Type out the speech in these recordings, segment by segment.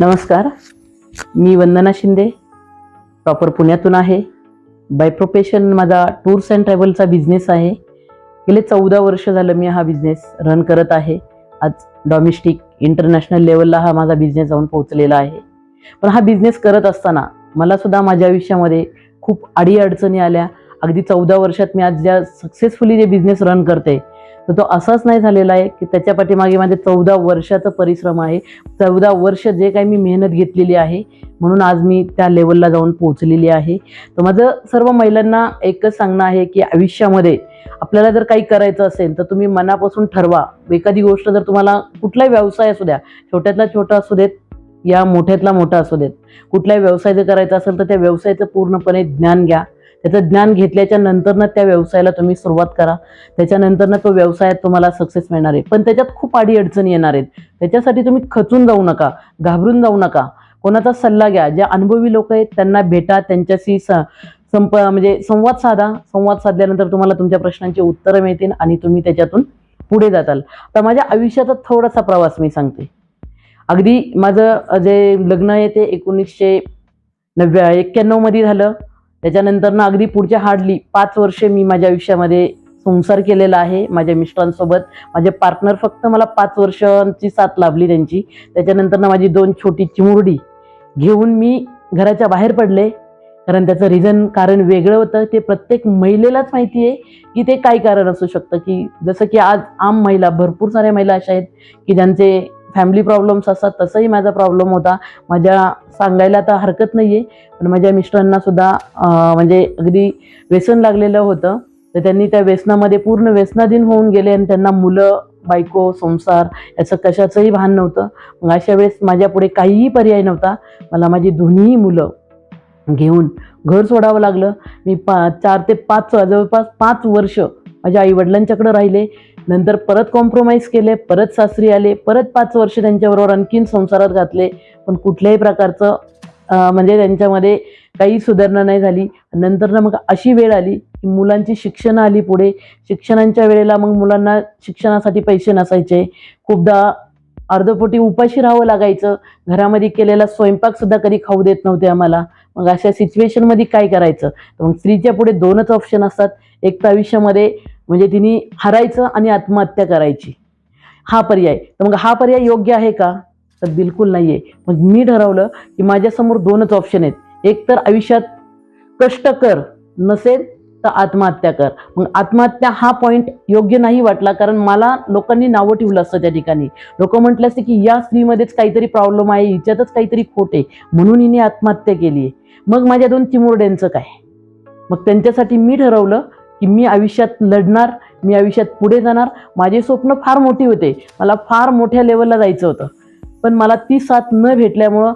नमस्कार. मी वंदना शिंदे प्रॉपर पुण्यातून आहे. बाय प्रोफेशन माझा टूर्स अँड ट्रॅव्हलचा बिझनेस आहे. गेले चौदा वर्ष झालं मी हा बिझनेस रन करत आहे. आज डॉमेस्टिक इंटरनॅशनल लेवलला हा माझा बिझनेस जाऊन पोहोचलेला आहे. पण हा बिझनेस करत असताना मला सुद्धा माझ्या आयुष्यामध्ये खूप अडीअडचणी आल्या. अगदी चौदा वर्षात मी आज ज्या सक्सेसफुली जे बिझनेस रन करते तर तो असाच नाही झालेला आहे की त्याच्या पाठीमागे माझे चौदा वर्षाचा परिश्रम आहे. चौदा वर्ष जे काही मी मेहनत घेतलेली आहे म्हणून आज मी त्या लेवलला जाऊन पोहोचलेली आहे. तर माझं सर्व महिलांना एकच सांगणं आहे की आयुष्यामध्ये आपल्याला जर काही करायचं असेल तर तुम्ही मनापासून ठरवा. एखादी गोष्ट जर तुम्हाला कुठलाही व्यवसाय असू द्या छोट्यातला छोटा असू देत या मोठ्यातला मोठा असू देत कुठलाही व्यवसाय जर करायचा असेल तर त्या व्यवसायाचं पूर्णपणे ज्ञान घ्या. त्याचं ज्ञान घेतल्याच्या नंतरनं त्या व्यवसायाला तुम्ही सुरुवात करा. त्याच्यानंतरनं तो व्यवसायात तुम्हाला सक्सेस मिळणार आहे. पण त्याच्यात खूप आडी अडचणी येणार आहेत. त्याच्यासाठी तुम्ही खचून जाऊ नका घाबरून जाऊ नका. कोणाचा सल्ला घ्या. ज्या अनुभवी लोक आहेत त्यांना भेटा त्यांच्याशी स संप म्हणजे संवाद साधा. संवाद साधल्यानंतर तुम्हाला तुमच्या प्रश्नांची उत्तरं मिळतील आणि तुम्ही त्याच्यातून पुढे जाताल. तर माझ्या आयुष्याचा थोडासा प्रवास मी सांगते. अगदी माझं जे लग्न आहे ते एकोणीसशे नव्या एक्क्याण्णवमध्ये झालं. त्याच्यानंतर ना अगदी पुढच्या हार्डली पाच वर्षे मी माझ्या आयुष्यामध्ये संसार केलेला आहे माझ्या मिस्टरांसोबत. माझे पार्टनर फक्त मला पाच वर्षांची साथ लाभली त्यांची. त्याच्यानंतर ना माझी दोन छोटी चिमुरडी घेऊन मी घराच्या बाहेर पडले. कारण त्याचं रिझन कारण वेगळं होतं. ते प्रत्येक महिलेलाच माहिती आहे की ते काय कारण असू शकतं की जसं की आज आम महिला भरपूर साऱ्या महिला अशा आहेत की ज्यांचे फॅमिली प्रॉब्लेम्स असतात तसंही माझा प्रॉब्लेम होता. माझ्या सांगायला तर हरकत नाही आहे पण माझ्या मिस्टरांनासुद्धा म्हणजे अगदी व्यसन लागलेलं होतं. तर त्यांनी त्या व्यसनामध्ये पूर्ण व्यसनाधीन होऊन गेले आणि त्यांना मुलं बायको संसार याचं कशाचंही भान नव्हतं. मग अशा वेळेस माझ्या पुढे काहीही पर्याय नव्हता. मला माझी दोन्ही मुलं घेऊन घर सोडावं लागलं. मी पा चार ते पाच जवळपास पाच वर्ष माझ्या आईवडिलांच्याकडे राहिले. नंतर परत कॉम्प्रोमाइज केले परत सासरी आले परत पाच वर्ष त्यांच्याबरोबर आणखीन संसारात घातले. पण कुठल्याही प्रकारचं म्हणजे त्यांच्यामध्ये काही सुधारणा नाही झाली. नंतर ना मग अशी वेळ आली की मुलांची शिक्षणं आली पुढे. शिक्षणांच्या वेळेला मग मुलांना शिक्षणासाठी पैसे नसायचे. खूपदा अर्धपोटी उपाशी राहावं लागायचं. घरामध्ये केलेला स्वयंपाकसुद्धा कधी खाऊ देत नव्हते आम्हाला. मग अशा सिच्युएशनमध्ये काय करायचं? तर मग स्त्रीच्या पुढे दोनच ऑप्शन असतात. एक तर आयुष्यामध्ये म्हणजे तिने हरायचं आणि आत्महत्या करायची. हा पर्याय. तर मग हा पर्याय योग्य आहे का? तर बिलकुल नाही आहे मग मी ठरवलं की माझ्यासमोर दोनच ऑप्शन आहेत. एक तर आयुष्यात कष्ट कर नसेल तर आत्महत्या कर. मग आत्महत्या हा पॉईंट योग्य नाही वाटला कारण मला लोकांनी नावं ठेवलं असतं त्या ठिकाणी. लोक म्हटलं असते की या स्त्रीमध्येच काहीतरी प्रॉब्लेम आहे हिच्यातच काहीतरी खोट आहे. म्हणून हिने आत्महत्या केली आहे मग माझ्या दोन चिमुरड्यांचं काय? मग त्यांच्यासाठी मी ठरवलं की मी आयुष्यात लढणार मी आयुष्यात पुढे जाणार. माझे स्वप्न फार मोठी होते. मला फार मोठ्या लेवलला जायचं होतं. पण मला ती साथ न भेटल्यामुळं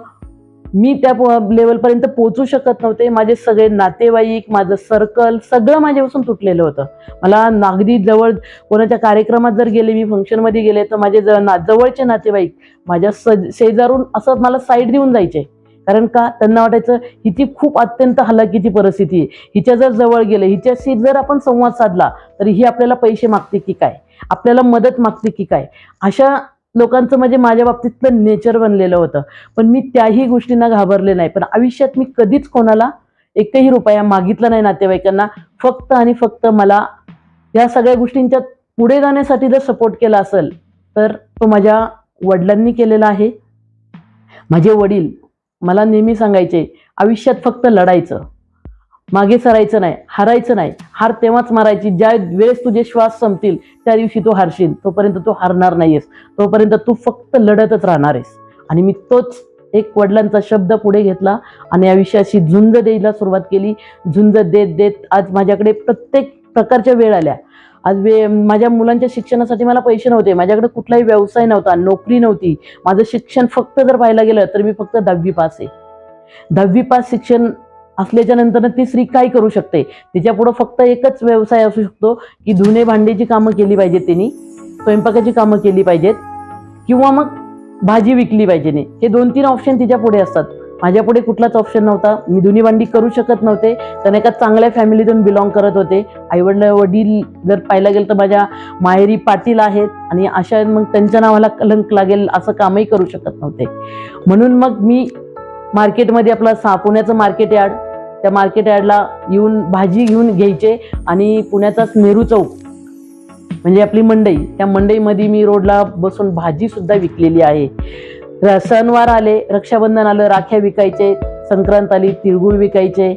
मी त्या लेवलपर्यंत पोहोचू शकत नव्हते. माझे सगळे नातेवाईक माझं सर्कल सगळं माझ्यापासून तुटलेलं होतं. मला नागदी जवळ कोणाच्या कार्यक्रमात जर गेले मी फंक्शनमध्ये गेले तर माझे ज ना जवळचे नातेवाईक माझ्या स शेजारून असं मला साईड देऊन जायचे. कारण का? त्यांना वाटायचं हिची खूप अत्यंत हलाखीची परिस्थिती आहे. हिच्या जर जवळ गेले हिच्याशी जर आपण संवाद साधला तर ही आपल्याला पैसे मागते की काय? आपल्याला मदत मागते की काय? अशा लोकांचं म्हणजे माझ्या बाबतीतलं नेचर बनलेलं होतं. पण मी त्याही गोष्टींना घाबरले नाही. पण आयुष्यात मी कधीच कोणाला एकही रुपया मागितला नाही नातेवाईकांना. फक्त आणि फक्त मला या सगळ्या गोष्टींच्या पुढे जाण्यासाठी जर सपोर्ट केला असेल तर तो माझ्या वडिलांनी केलेला आहे. माझे वडील मला नेहमी सांगायचे आयुष्यात फक्त लढायचं. मागे सरायचं नाही हारायचं नाही. हार तेव्हाच मारायची ज्या वेळेस तुझे श्वास संपतील त्या दिवशी तू हारशील. तोपर्यंत तू हारणार नाहीयेस. तोपर्यंत तू फक्त लढतच राहणार आहेस आणि मी तोच एक वडिलांचा शब्द पुढे घेतला आणि आयुष्याशी झुंज द्यायला सुरुवात केली. झुंज देत देत आज माझ्याकडे प्रत्येक प्रकारच्या वेळ आल्या. आज वे माझ्या मुलांच्या शिक्षणासाठी मला पैसे नव्हते. माझ्याकडे कुठलाही व्यवसाय नव्हता नोकरी नव्हती. माझं शिक्षण फक्त जर पाहायला गेलं तर मी फक्त दहावी पास आहे. दहावी पास शिक्षण असल्याच्या नंतर ती स्त्री काय करू शकते? तिच्या पुढं फक्त एकच व्यवसाय असू शकतो की धुणे भांडीची कामं केली पाहिजेत त्यांनी स्वयंपाकाची कामं केली पाहिजेत किंवा मग भाजी विकली पाहिजे हे दोन तीन ऑप्शन तिच्या पुढे असतात. माझ्यापुढे कुठलाच ऑप्शन नव्हता. मी दोन्ही भांडी करू शकत नव्हते. कारण एका चांगल्या फॅमिलीतून बिलॉंग करत होते. आईवडील वडील जर पाहायला गेलं तर माझ्या माहेरी पाटील आहेत. आणि अशा मग त्यांच्या नावाला कलंक लागेल असं कामही करू शकत नव्हते. म्हणून मग मी मार्केटमध्ये आपलं सा पुण्याचं मार्केट यार्ड त्या मार्केट यार्डला येऊन भाजी घेऊन घ्यायचे. आणि पुण्याचाच नेहरू चौक म्हणजे आपली मंडई त्या मंडईमध्ये मी रोडला बसून भाजीसुद्धा विकलेली आहे. सणवार आले रक्षाबंधन आलं राख्या विकायचे संक्रांत आली तिळगुळ विकायचे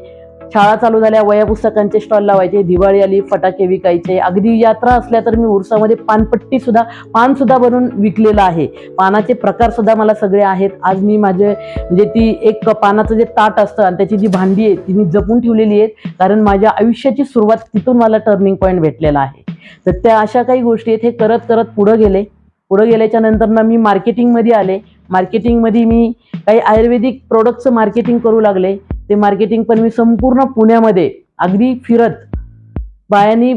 शाळा चालू झाल्या वया पुस्तकांचे स्टॉल लावायचे दिवाळी आली फटाके विकायचे. अगदी यात्रा असल्या तर मी उरसामध्ये पानपट्टी सुद्धा पान सुद्धा बनवून विकलेलं आहे. पानाचे प्रकार सुद्धा मला सगळे आहेत. आज मी माझे म्हणजे ती एक पानाचं जे ताट असतं आणि त्याची जी भांडी आहे ती मी जपून ठेवलेली आहेत. कारण माझ्या आयुष्याची सुरुवात तिथून मला टर्निंग पॉईंट भेटलेला आहे. तर त्या अशा काही गोष्टी आहेत. हे करत करत पुढं गेले. पुढं गेल्याच्यानंतर ना मी मार्केटिंगमध्ये आले. मार्केटिंगमध्ये मी काही आयुर्वेदिक प्रोडक्टचं मार्केटिंग करू लागले. ते मार्केटिंग पण मी संपूर्ण पुण्यामध्ये अगदी फिरत. बायांनी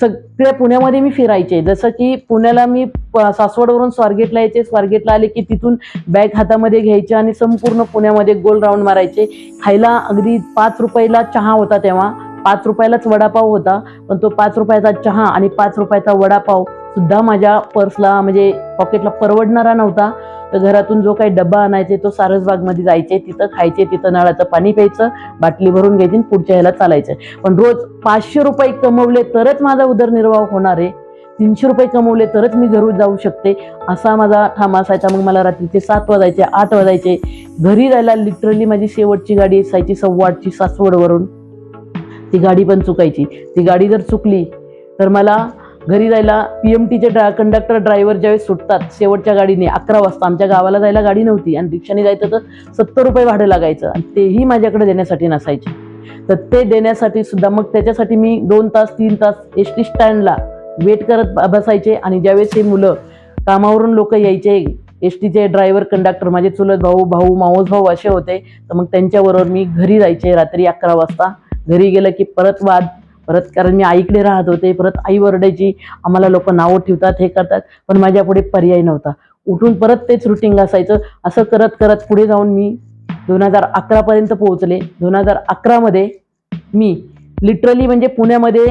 सगळ्या पुण्यामध्ये मी फिरायचे. जसं की पुण्याला मी सासवडवरून स्वारगेटला यायचे. स्वारगेटला आले की तिथून बॅग हातामध्ये घ्यायचे आणि संपूर्ण पुण्यामध्ये गोल राऊंड मारायचे. खायला अगदी पाच रुपयाला चहा होता तेव्हा. पाच रुपयालाच वडापाव होता पण तो पाच रुपयाचा चहा आणि पाच रुपयाचा वडापाव सुद्धा माझ्या पर्सला म्हणजे पॉकेटला परवडणारा नव्हता. तर घरातून जो काही डब्बा आणायचे तो सारसबागमध्ये जायचे तिथं खायचे तिथं नळाचं पाणी प्यायचं बाटली भरून घ्यायची पुढच्या ह्याला चालायचं. पण रोज पाचशे रुपये कमवले तरच माझा उदरनिर्वाह होणार आहे. तीनशे रुपये कमवले तरच मी घरून जाऊ शकते. असा माझा ठामा असायचा. मग मला रात्रीचे सात वाजायचे आठ वाजायचे. घरी जायला लिटरली माझी शेवटची गाडी असायची सव्वाटची सासवडवरून. ती गाडी पण चुकायची. ती गाडी जर चुकली तर मला घरी जायला पी एम टीचे ड्रा कंडक्टर ड्रायव्हर ज्यावेळेस सुटतात शेवटच्या गाडीने अकरा वाजता आमच्या गावाला जायला गाडी नव्हती आणि रिक्षाने जायचं तर सत्तर रुपये भाडं लागायचं आणि तेही माझ्याकडे देण्यासाठी नसायचे. तर ते देण्यासाठी सुद्धा मग त्याच्यासाठी मी दोन तास तीन तास एस टी स्टँडला वेट करत बसायचे आणि ज्यावेळेस हे मुलं कामावरून लोक यायचे एस टीचे ड्रायव्हर कंडक्टर माझे चुलत भाऊ भाऊ मावस भाऊ असे होते तर मग त्यांच्याबरोबर मी घरी जायचे रात्री अकरा वाजता. घरी गेलं की परत वाद परत कारण मी आईकडे राहत होते परत आई ओरडायची आम्हाला लोक नावं ठेवतात हे करतात पण माझ्या पुढे पर्याय नव्हता. उठून परत तेच रुटीन असायचं. असं करत करत पुढे जाऊन मी दोन हजार अकरापर्यंत पोहोचले. दोन हजार अकरामध्ये मी लिटरली म्हणजे पुण्यामध्ये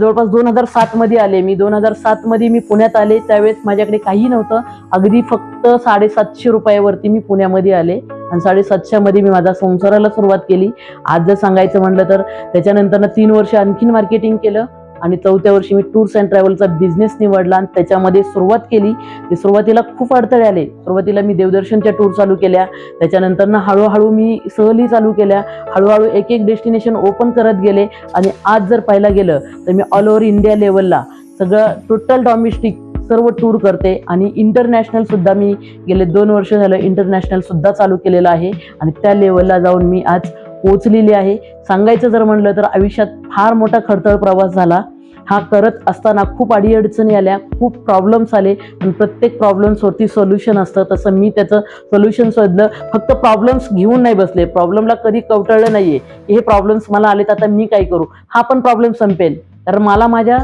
जवळपास दोन हजार सातमध्ये आले मी. दोन हजार सातमध्ये मी पुण्यात आले. त्यावेळेस माझ्याकडे काही नव्हतं. अगदी फक्त साडेसातशे रुपयावरती मी पुण्यामध्ये आले. आणि साडेसातशेमध्ये मी माझा संसाराला सुरुवात केली. आज जर सांगायचं म्हटलं तर त्याच्यानंतर तीन वर्ष आणखीन मार्केटिंग केलं आणि चौथ्या वर्षी मी टूर्स अँड ट्रॅव्हलचा बिझनेस निवडला आणि त्याच्यामध्ये सुरुवात केली. ते सुरुवातीला खूप अडथळे आले. सुरुवातीला मी देवदर्शनच्या टूर चालू केल्या. त्याच्यानंतर ना हळूहळू मी सहली चालू केल्या. हळूहळू एक एक डेस्टिनेशन ओपन करत गेले. आणि आज जर पाहायला गेलं तर मी ऑल ओव्हर इंडिया लेवलला सगळं टोटल डॉमेस्टिक सर्व टूर करते आणि इंटरनॅशनलसुद्धा मी गेले दोन वर्ष झालं इंटरनॅशनलसुद्धा चालू केलेलं आहे. आणि त्या लेवलला जाऊन मी आज पोचलेली आहे. सांगायचं जर म्हणलं तर आयुष्यात फार मोठा खडतळ प्रवास झाला. हा करत असताना खूप अडीअडचणी आल्या खूप प्रॉब्लेम्स आले. पण प्रत्येक प्रॉब्लेम्सवरती सोल्युशन असतं. तसं मी त्याचं सोल्युशन शोधलं. फक्त प्रॉब्लेम्स घेऊन नाही बसले. प्रॉब्लेमला कधी कवटळलं नाही आहे हे प्रॉब्लेम्स मला आले तर आता मी काय करू? हा पण प्रॉब्लेम संपेल. कारण मला माझ्या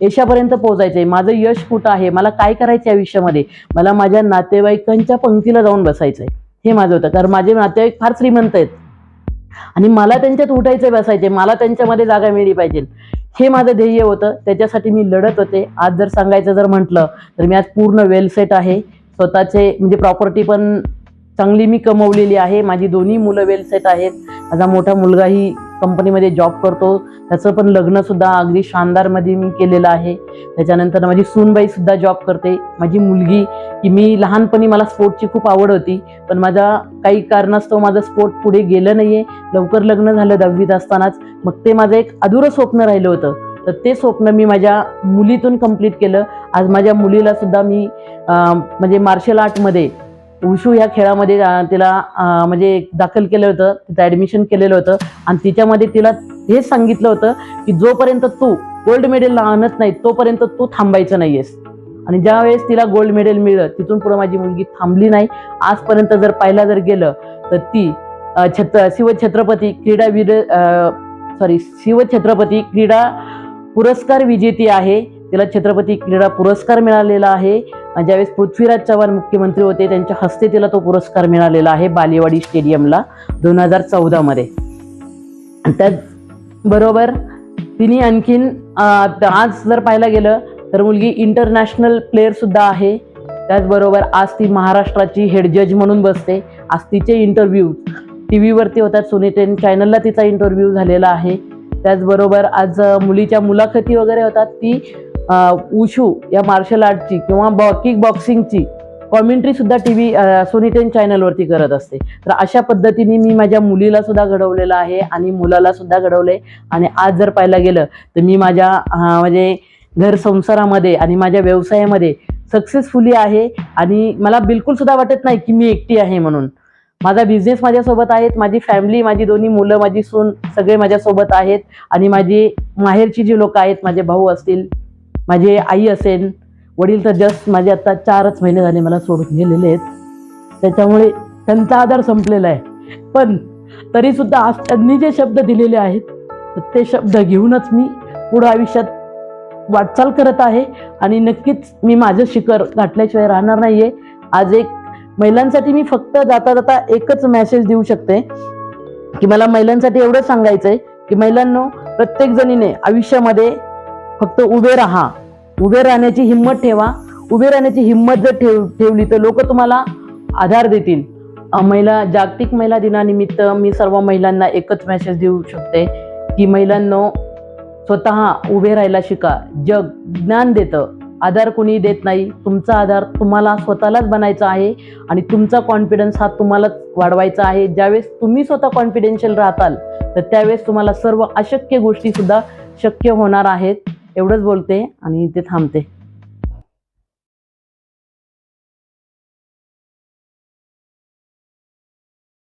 यशापर्यंत पोहोचायचंय. माझं यश कुठं आहे? मला काय करायचं आयुष्यामध्ये? मला माझ्या नातेवाईकांच्या पंक्तीला जाऊन बसायचंय. हे माझं होतं. कारण माझे नातेवाईक फार श्रीमंत आहेत. आणि मला त्यांच्यात उठायचे बसायचे मला त्यांच्यामध्ये जागा मिळली पाहिजे. हे माझं ध्येय होतं. त्याच्यासाठी मी लढत होते. आज जर सांगायचं जर म्हटलं तर मी आज पूर्ण वेलसेट आहे. स्वतःचे म्हणजे प्रॉपर्टी पण चांगली मी कमवलेली आहे. माझी दोन्ही मुलं वेलसेट आहेत. माझा मोठा मुलगाही कंपनीमध्ये जॉब करतो. त्याचं पण लग्नसुद्धा अगदी शानदारमध्ये मी केलेलं आहे. त्याच्यानंतर माझी सूनबाईसुद्धा जॉब करते. माझी मुलगी की मी लहानपणी मला स्पोर्टची खूप आवड होती. पण माझा काही कारणास्तव माझं स्पोर्ट पुढे गेलं नाहीये. लवकर लग्न झालं दहावीत असतानाच. मग ते माझं एक अधुरं स्वप्न राहिलं होतं. तर ते स्वप्न मी माझ्या मुलीतून कंप्लीट केलं. आज माझ्या मुलीलासुद्धा मी म्हणजे मार्शल आर्टमध्ये उशू ह्या खेळामध्ये तिला म्हणजे दाखल केलं होतं तिथं ॲडमिशन केलेलं होतं. आणि तिच्यामध्ये तिला हेच सांगितलं होतं की जोपर्यंत तू गोल्ड मेडल आणत नाही तोपर्यंत तू थांबायचं नाहीयेस. आणि ज्यावेळेस तिला गोल्ड मेडल मिळलं तिथून पुढे माझी मुलगी थांबली नाही. आजपर्यंत जर पाहिला जर गेलं तर ती अं, छत्र शिवछत्रपती क्रीडावीर सॉरी शिवछत्रपती क्रीडा पुरस्कार विजेती आहे. तिला छत्रपती क्रीडा पुरस्कार मिळालेला आहे. ज्यावेळेस पृथ्वीराज चव्हाण मुख्यमंत्री होते त्यांच्या हस्ते तिला तो पुरस्कार मिळालेला आहे बालेवाडी स्टेडियमला दोन हजार चौदामध्ये. त्याचबरोबर तिने आणखीन आज जर पाहायला गेलं तर मुलगी इंटरनॅशनल प्लेअरसुद्धा आहे. त्याचबरोबर आज ती महाराष्ट्राची हेड जज म्हणून बसते. आज तिचे इंटरव्ह्यू टी व्हीवरती होतात सोनीटेन चॅनलला तिचा इंटरव्ह्यू झालेला आहे. त्याचबरोबर आज मुलीच्या मुलाखती वगैरे होतात ती उशू या मार्शल आर्टची किंवा बॉ किक बॉक्सिंगची कॉमेंट्रीसुद्धा टी व्ही सोनी टेन चॅनलवरती करत असते. तर अशा पद्धतीने मी माझ्या मुलीला सुद्धा घडवलेलं आहे आणि मुलाला सुद्धा आहे आणि आज जर पाहायला गेलं तर मी माझ्या म्हणजे घर संसारामध्ये आणि माझ्या व्यवसायामध्ये सक्सेसफुली आहे. आणि मला बिलकुल सुद्धा वाटत नाही की मी एकटी आहे म्हणून. माझा बिझनेस माझ्यासोबत आहेत माझी फॅमिली माझी दोन्ही मुलं माझी सून सगळे माझ्यासोबत आहेत. आणि माझी माहेरची जी लोक आहेत माझे भाऊ असतील माझी आई असेल वडील तर जस्ट माझे आता चारच महिने झाले मला सोडून गेलेले आहेत. त्याच्यामुळे त्यांचा आधार संपलेला आहे. पण तरीसुद्धा आज त्यांनी जे शब्द दिलेले आहेत ते शब्द घेऊनच मी पुढं आयुष्यात वाटचाल करत आहे आणि नक्कीच मी माझं शिखर गाठल्याशिवाय राहणार नाही आहे आज एक महिलांसाठी मी फक्त जाता जाता एकच मेसेज देऊ शकते की मला महिलांसाठी एवढं आहे की महिलांनो प्रत्येक जणीने आयुष्यामध्ये फक्त उभे राहा. उभे राहण्याची हिंमत ठेवा. उभे राहण्याची हिंमत जर ठेव ठेवली तर लोक तुम्हाला आधार देतील. महिला जागतिक महिला दिनानिमित्त मी सर्व महिलांना एकच मेसेज देऊ शकते की महिलांनो स्वतः उभे राहायला शिका. जग ज्ञान देतं. आधार कोणी देत नाही. तुमचा आधार तुम्हाला स्वतःलाच बनायचा आहे आणि तुमचा कॉन्फिडन्स हा तुम्हालाच वाढवायचा आहे. ज्यावेळेस तुम्ही स्वतः कॉन्फिडेन्शियल राहताल तर त्यावेळेस तुम्हाला सर्व अशक्य गोष्टीसुद्धा शक्य होणार आहेत. एवढंच बोलते आणि इथे थांबते.